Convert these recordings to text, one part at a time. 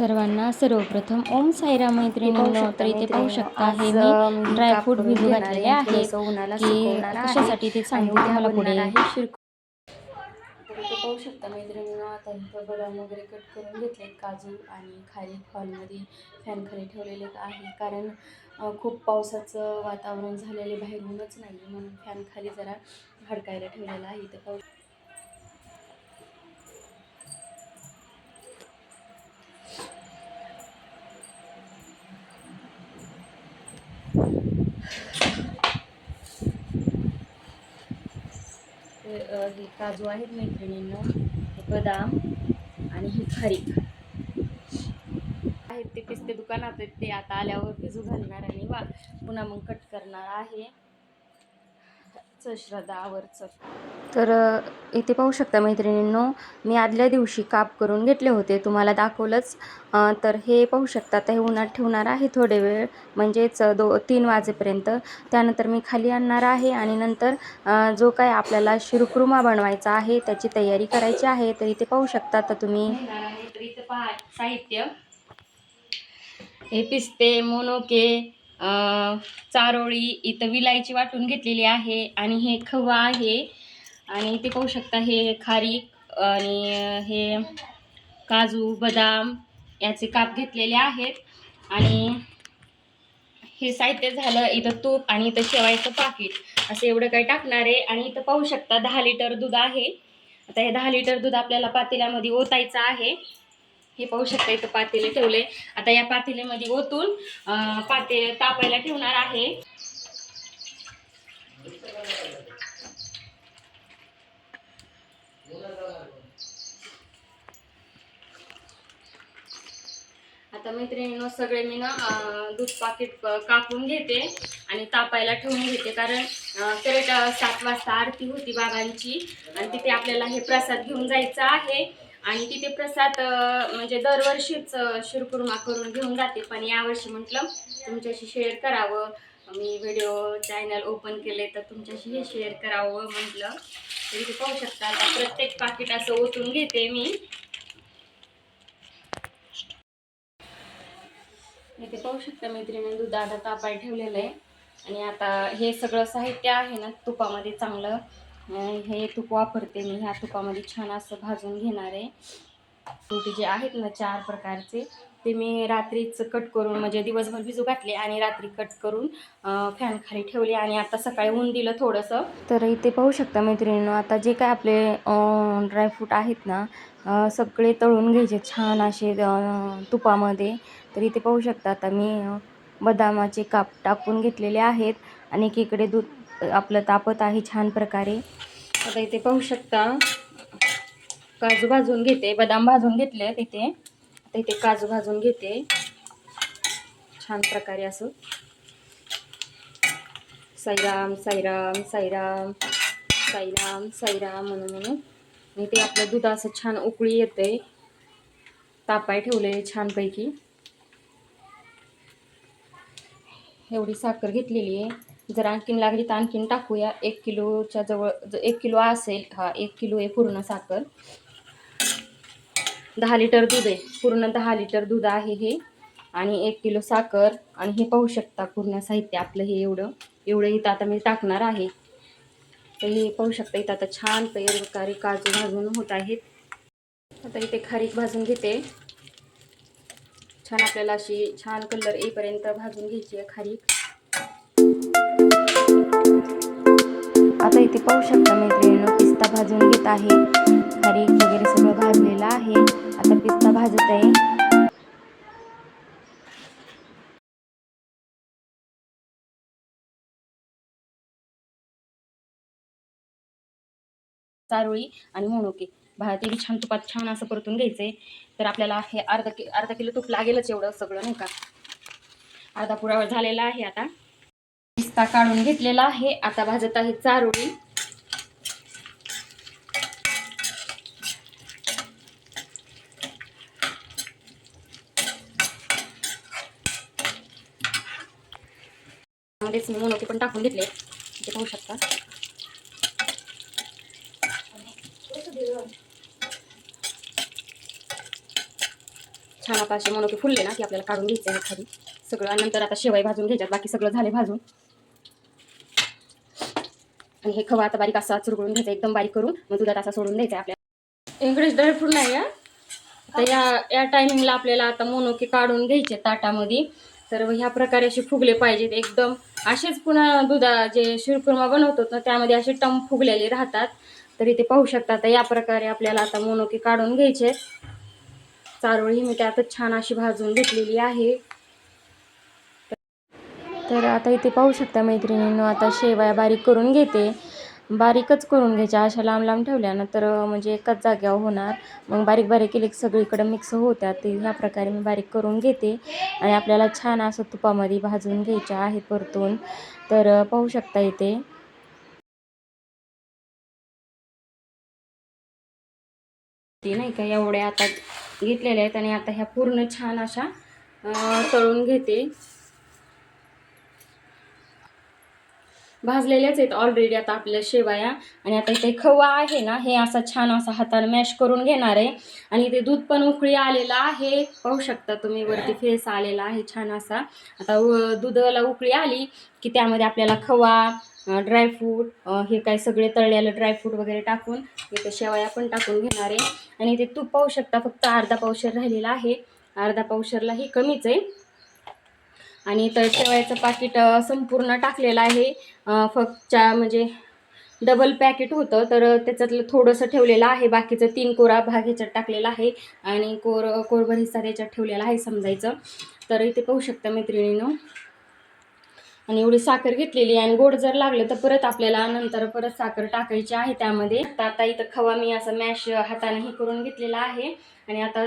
सर्वांना सर्वप्रथम ओम साईराम मैत्रिणींनो तर इथे पाहू शकता हे मी ड्रायफ्रूट भिजू घातलेले आहे की कशासाठी ते सांगते तुम्हाला पुढे? पाहू शकता मैत्रिणींनो आता इथं बदाम वगैरे कट करून घेतले काजू आणि खाली हॉलमध्ये फॅन खाली ठेवलेले आहे कारण खूप पावसाचं वातावरण झालेले बाहेर ऊनच नाही म्हणून फॅन खाली जरा हडकायला ठेवलेला आहे. इथं पाहू ते, अ, हे काजू आहेत मैत्रिणींनो बदाम आणि ही खारीक आहेत ते पिस्ते दुकानात आहेत ते आता आल्यावर भिजू घालणार आणि वा पुन्हा मग कट करणार आहे. चल श्रद्धा आवर चल तर इथे पाहू शकता मैत्रिणींनो मी आदल्या दिवशी काप करून घेतले होते तुम्हाला दाखवलंच. तर हे पाहू शकता आता हे उन्हात ठेवणार आहे थोडे वेळ म्हणजेच दो तीन वाजेपर्यंत. त्यानंतर मी खाली आणणार आहे आणि नंतर जो काय आपल्याला शिरकुर्मा बनवायचा आहे त्याची तयारी करायची आहे तर इथे पाहू शकता आता तुम्ही. तर इथं पहा साहित्य. हे पिस्ते मोनोके चारोळी इथं विलायची वाटून घेतलेली आहे आणि हे खवा आहे. आणि इथे पाहू शकता हे खारीक आणि हे काजू बदाम याचे काप घेतलेले आहेत. आणि हे साहित्य झालं इथं तूप आणि इथं शेवायचं पाकिट. असं एवढं काही टाकणार आहे. आणि इथं पाहू शकता दहा लिटर दूध आहे. आता हे दहा लिटर दूध आपल्याला पातेल्यामध्ये ओतायचं आहे. हे पाहू शकता इथं पातेले ठेवले. आता या पातेल्यामध्ये ओतून पाते तापायला ठेवणार आहे. आता मैत्रिणींनो सगळे मी ना दूध पाकिट कापून घेते आणि तापायला ठेवून घेते. कारण करेक्ट सात वाजता आरती होती बाबांची आणि तिथे आपल्याला हे प्रसाद घेऊन जायचं आहे. आणि तिथे प्रसाद म्हणजे दरवर्षीच शिरकुर्मा करून घेऊन जाते. पण यावर्षी म्हटलं तुमच्याशी शेअर करावं. मी व्हिडिओ चॅनल ओपन केले तर तुमच्याशी हे शेअर करावं म्हटलं. तर ते पाहू शकता आता प्रत्येक पाकिट असं ओतून घेते मी. इथे पाहू शकता मैत्रिणी दूध आता तापाय ठेवलेलं आहे. आणि आता हे सगळं साहित्य आहे ना तुपामध्ये चांगलं हे तूप वापरते मी. ह्या तुपामध्ये छान असं भाजून घेणार आहे. फ्रुटी जे आहेत ना चार प्रकारचे ते मी रात्रीच कट करून म्हणजे दिवसभर भिजू घातले आणि रात्री कट करून फॅन खाली ठेवले आणि आता सकाळी ऊन दिलं थोडंसं. तर इथे पाहू शकता मैत्रिणींनो आता जे काय आपले ड्रायफ्रूट आहेत ना सगळे तळून घ्यायचे छान असे तुपामध्ये. तर इथे पाहू शकता आता मी बदामाचे काप टाकून घेतलेले आहेत आणि एकीकडे दूध आपलं तापत आहे छान प्रकारे. आता इथे पाहू शकता काजू भाजून घेते बदाम भाजून घेतले तिथे आता इथे काजू भाजून घेते. छान प्रकारे असं. साईराम साईराम साईराम साईराम साईराम म्हणून म्हणून. आणि ते आपलं दूध असं छान उकळी येते. तापाय ठेवले छानपैकी. एवढी साखर घेतलेली आहे. जर आणखीन लागली तर आणखीन टाकूया. एक किलोच्या जवळ एक किलो असेल हा एक किलो आहे पूर्ण साखर. दहा लिटर दूध आहे. पूर्ण दहा लिटर दूध आहे हे. आणि एक किलो साखर. आणि हे पाहू शकता पूर्ण साहित्य आपलं हे एवढं. एवढं इथं आता मी टाकणार आहे. तर हे पाहू शकता इथं आता छान प्रकारे काजू भाजून होत आहेत. आता इथे खारीक भाजून घेते. छान आपल्याला अशी छान कलर येईपर्यंत भाजून घ्यायची आहे खारीक. आता इथे पाहू शकता मैत्रिणींनो पिस्ता भाजून घेत आहे. खारीक वगैरे सगळं भाजलेलं आहे. आता पिस्ता भाजत आहे चारोळी आणि मोणोके. भा छान तुपात छान असं परतून घ्यायचंय. तर आपल्याला हे अर्धा कि अर्धा किलो तूप लागेलच एवढं सगळं नाही का? अर्धा पुरावर झालेला आहे आता. पिस्ता काढून घेतलेला आहे. आता भाजत आहे चारोळी. मध्येच मी मोनोके पण टाकून घेतले. इथे पाहू शकता. छान आता असे म्हणून फुलले ना की आपल्याला काढून घ्यायचे खाली सगळं नंतर आता शेवाई भाजून घ्यायच्यात. बाकी सगळं झाले भाजून. आणि हे खवा आता बारीक असा चुरगळून घ्यायचा एकदम बारीक करून मग दुधात असा सोडून द्यायचा आपल्याला. इंग्लिश ड्रायफ्रूट नाही या तर या या टायमिंगला आपल्याला आता मोनोके काढून घ्यायचे ताटामध्ये. तर ह्या प्रकारे असे फुगले पाहिजेत एकदम. असेच पुन्हा दुधा जे शिरकुर्मा बनवतो ना त्यामध्ये असे टम फुगलेले राहतात. तर इथे पाहू शकता तर या प्रकारे आपल्याला आता मोनोके काढून घ्यायचे चारोळी मी त्यातच छान अशी भाजून घेतलेली आहे. तर आता इथे पाहू शकता मैत्रिणींनो आता शेवया बारीक करून घेते. बारीकच करून घ्यायच्या अशा लांब लांब ठेवल्या ना तर म्हणजे एकाच जाग्यावर होणार. मग बारीक बारीक केले सगळीकडे मिक्स होत्या ते ह्या प्रकारे मी बारीक करून घेते. आणि आपल्याला छान असं तुपामध्ये भाजून घ्यायच्या आहेत परतून. तर पाहू शकता इथे. ते नाही का एवढ्या आता घेतलेल्या आहेत आणि आता ह्या पूर्ण छान अशा तळून घेते. भाजलेल्याच आहेत ऑलरेडी आता आपल्या शेवाया. आणि आता इथे खवा आहे ना हे असा छान असा हाताने मॅश करून घेणार आहे. आणि इथे दूध पण उकळी आलेला आहे. पाहू शकता तुम्ही वरती फेस आलेला आहे छान असा. आता दुधाला उकळी आली की त्यामध्ये आपल्याला खवा ड्रायफ्रूट हे काय सगळे तळलेलं ड्रायफ्रूट वगैरे टाकून इथे शेवया पण टाकून घेणार आहे. आणि इथे तूप पाहू शकता फक्त अर्धा पावशर राहिलेला आहे. अर्धा पावशरलाही कमीच आहे. आणि तर शेवयाचं पाकिट संपूर्ण टाकलेलं आहे. फक्तच्या फक्त म्हणजे डबल पॅकेट होतं तर त्याच्यातलं थोडंसं ठेवलेलं आहे. बाकीचं तीन कोरा भाग ह्याच्यात टाकलेला आहे आणि कोर कोरभर हिस्सा त्याच्यात ठेवलेला आहे समजायचं. तर इथे पाहू शकता मैत्रिणीनं. आणि एवढी साखर घेतलेली आहे आणि गोड जर लागलं तर परत आपल्याला नंतर परत साखर टाकायची आहे त्यामध्ये. तर आता इथं खवा मी असं मॅश हाताने हे करून घेतलेला आहे. आणि आता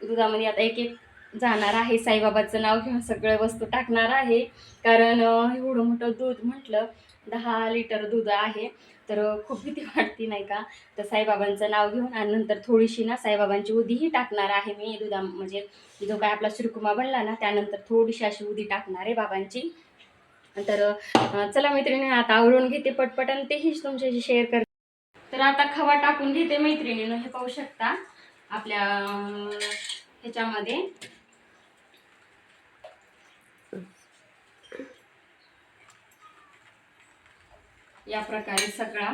दुधामध्ये आता एक एक जाणार आहे. साईबाबाचं नाव घेऊन सगळं वस्तू टाकणार आहे. कारण एवढं मोठं दूध म्हटलं दहा लिटर दूध आहे. तर खूप भीती वाटते नाही का? तर साईबाबांचं नाव घेऊन आणि नंतर थोडीशी ना साईबाबांची उदीही टाकणार आहे मी. दुधा म्हणजे जो काय आपला शिरकुमा बनला ना त्यानंतर थोडीशी अशी उदी टाकणार आहे बाबांची. तर चला मैत्रिणी आता आवरून घेते पटपट आणि तेहीच तुमच्याशी शेअर करते तर आता खवा टाकून घेते मैत्रिणीनं. हे पाहू शकता आपल्या ह्याच्यामध्ये. या प्रकारे सगळा.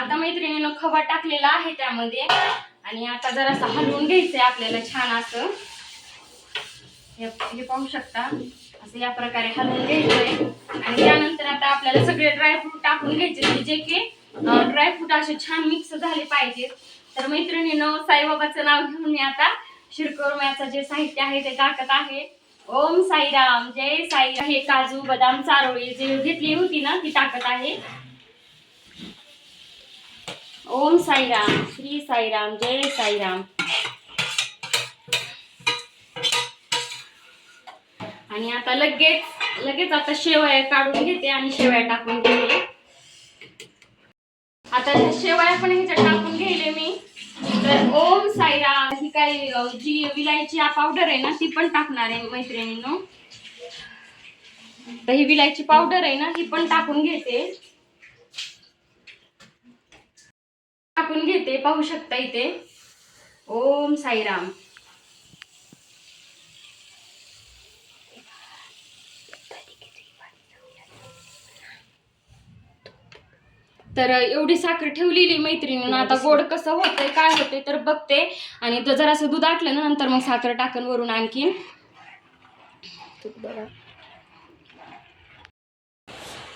आता मैत्रिणीनं खवा टाकलेला आहे त्यामध्ये. आणि आता जरासा हलवून घ्यायचंय आपल्याला छान असं. हे पाहू शकता. असं या प्रकारे हलवून घ्यायचंय. आणि त्यानंतर आता आपल्याला सगळे ड्रायफ्रूट टाकून घ्यायचे. म्हणजे जे की ड्रायफ्रूट असे छान मिक्स झाले पाहिजेत. तर मैत्रिणीनं साईबाबाचं नाव घेऊन मी आता शिरकोरम्याचं जे साहित्य आहे ते टाकत आहे. ओम साईराम जय साई हे काजू बदाम चारोळी जे घेतली होती ना ती टाकत आहे. ओम साईराम श्री साईराम जय साईराम. आणि आता लगेच लगेच आता शेवया काढून घेते आणि शेवया टाकून घेते. आता शेवया पण ह्याच्यात टाकून घेले मी. तर ओम साईराम. ही काही जी विलायची पावडर आहे ना ती पण टाकणार आहे मैत्रिणीनो. तर ही विलायची पावडर आहे ना ही पण टाकून घेते. टाकून घेते पाहू शकता इथे. ओम साईराम. तर एवढी साखर ठेवलेली मैत्रिणीनं. आता गोड कसं होतंय काय होतंय तर बघते. आणि तो जरासं दूध आटलं ना नंतर मग साखर टाकन वरून आणखीन.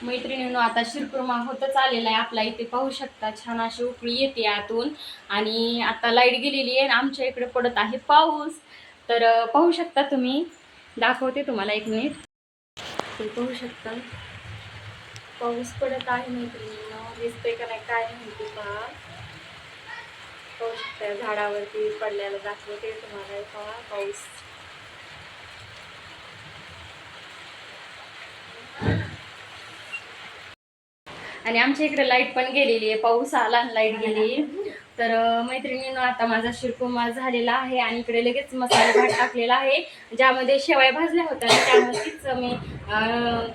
मैत्रिणीनं आता शिरकुर्मा होतच आलेला आहे. आपला इथे पाहू शकता छान अशी उकळी येते आतून. आणि आता लाइट गेलेली आहे आमच्या इकडे पडत आहे पाऊस. तर पाहू शकता तुम्ही. दाखवते तुम्हाला एक मिनिट. पाहू शकता. पाऊस पडत आहे मैत्रिणीनं दिसतंय का नाही काय माहिती पहा पाहू शकता झाडावरती पडलेलं दाखवते तुम्हाला पहा पाऊस. आणि आमच्या इकडे लाइट पण गेलेली आहे पाऊस आला आणि लाइट गेली. तर मैत्रिणीनं आता माझा शिरकुमा झालेला आहे आणि इकडे लगेच मसाला भात टाकलेला आहे. ज्यामध्ये शेवाय भाजल्या होत्या आणि त्यामध्येच मी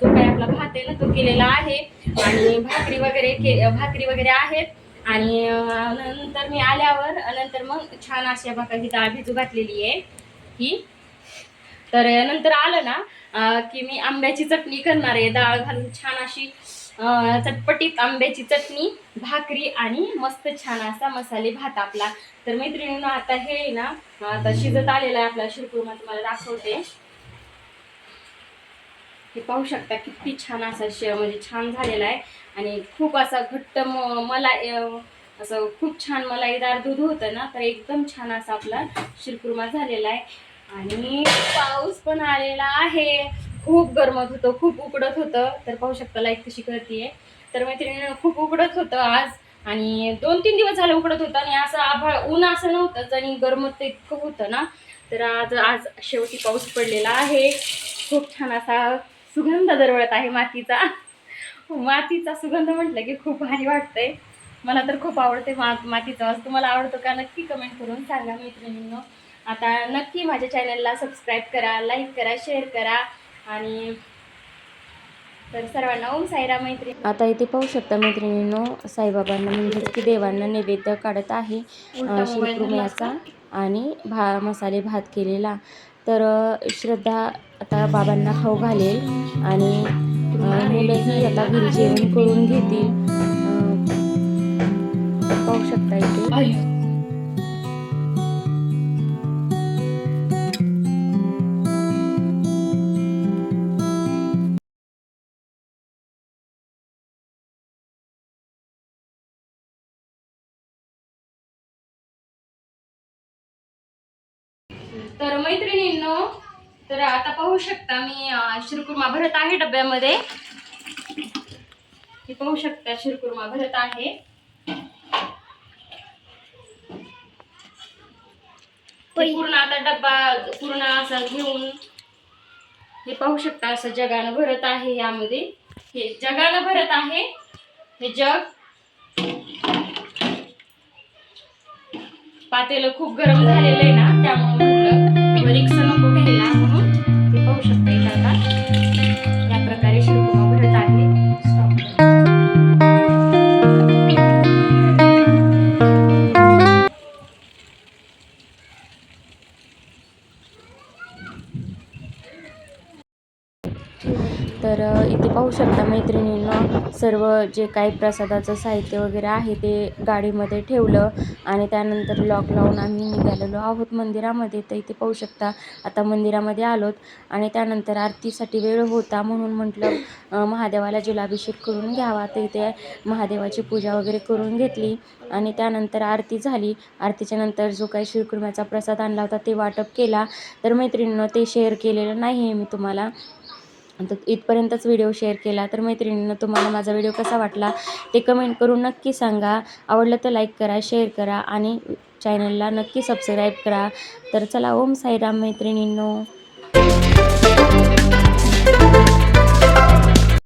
जो काही आपला भात आहे ना तो केलेला आहे. आणि भाकरी वगैरे के भाकरी वगैरे आहेत. आणि नंतर मी आल्यावर नंतर मग छान अशा बघा ही डाळ भिजू घातलेली आहे ही. तर नंतर आलं ना की मी आंब्याची चटणी करणार आहे. डाळ घालून छान अशी चटपटीत आंब्याची चटणी भाकरी आणि मस्त छान असा मसाले भात आपला. तर मैत्रिणीनं आता हे आहे ना आता शिजत आलेला आहे आपला शिरकुर्मा तुम्हाला दाखवते. हे पाहू शकता किती छान असा श म्हणजे छान झालेला आहे. आणि खूप असा घट्ट म- मलाई असं खूप छान मलाईदार दूध होतं ना तर एकदम छान असा आपला शिरकुर्मा झालेला आहे. आणि पाऊस पण आलेला आहे. खूप गरमत होतं खूप उकडत होतं. तर पाहू शकता लाइट कशी करते तर मैत्रिणीनं खूप उकडत होतं आज. आणि दोन तीन दिवस झालं उकडत होतं आणि असं आभाळ ऊन असं नव्हतंच आणि गरमत इतकं होतं ना. तर आज आज शेवटी पाऊस पडलेला आहे. खूप छान असा सुगंध दरवळत आहे मातीचा. मातीचा सुगंध म्हटलं की खूप भारी वाटतंय. मला तर खूप आवडते मा मातीचा. वास तुम्हाला आवडतो का? नक्की कमेंट करून सांगा मैत्रिणींनो. आता नक्की माझ्या चॅनलला सबस्क्राईब करा लाईक करा शेअर करा. आणि तर सर्वांना ओम साईरा मैत्री आता इथे पाहू शकता मैत्रिणींनो साईबाबांना म्हणजेच की देवांना नैवेद्य काढत आहे. शिरकुर्म्याचा आणि भा मसाले भात केलेला. तर श्रद्धा आता बाबांना खाऊ घालेल आणि मुलंही आता घरी जेवण करून घेतील. पाहू शकता इथे. तर मैत्रिणींनो तर आता पाहू शकता मी शिरकुर्मा भरत आहे डब्यामध्ये. हे पाहू शकता शिरकुर्मा भरत आहे. पूर्ण आता डब्बा पूर्ण असा घेऊन हे पाहू शकता असं जगानं भरत आहे यामध्ये. हे जगानं भरत आहे. हे जग पातेलं खूप गरम झालेलं आहे ना त्यामुळे Yeah. तर इथे पाहू शकता मैत्रिणींना सर्व जे काही प्रसादाचं साहित्य वगैरे आहे ते गाडीमध्ये ठेवलं आणि त्यानंतर लॉक लावून आम्ही निघालेलो आहोत मंदिरामध्ये. तर इथे पाहू शकता आता मंदिरामध्ये आलोत आणि त्यानंतर आरतीसाठी वेळ होता म्हणून म्हटलं महादेवाला जलाभिषेक करून घ्यावा. तर इथे महादेवाची पूजा वगैरे करून घेतली आणि त्यानंतर आरती झाली. आरतीच्या नंतर जो काही श्रीकृष्णाचा प्रसाद आणला होता ते वाटप केला. तर मैत्रिणीनं ते शेअर केलेलं नाही आहे मी तुम्हाला. तर इथपर्यंतच व्हिडिओ शेअर केला. तर मैत्रिणींना तुम्हाला माझा व्हिडिओ कसा वाटला ते कमेंट करून नक्की सांगा. आवडलं तर लाईक करा शेअर करा आणि चॅनलला नक्की सबस्क्राईब करा. तर चला ओम साईराम मैत्रिणींनो.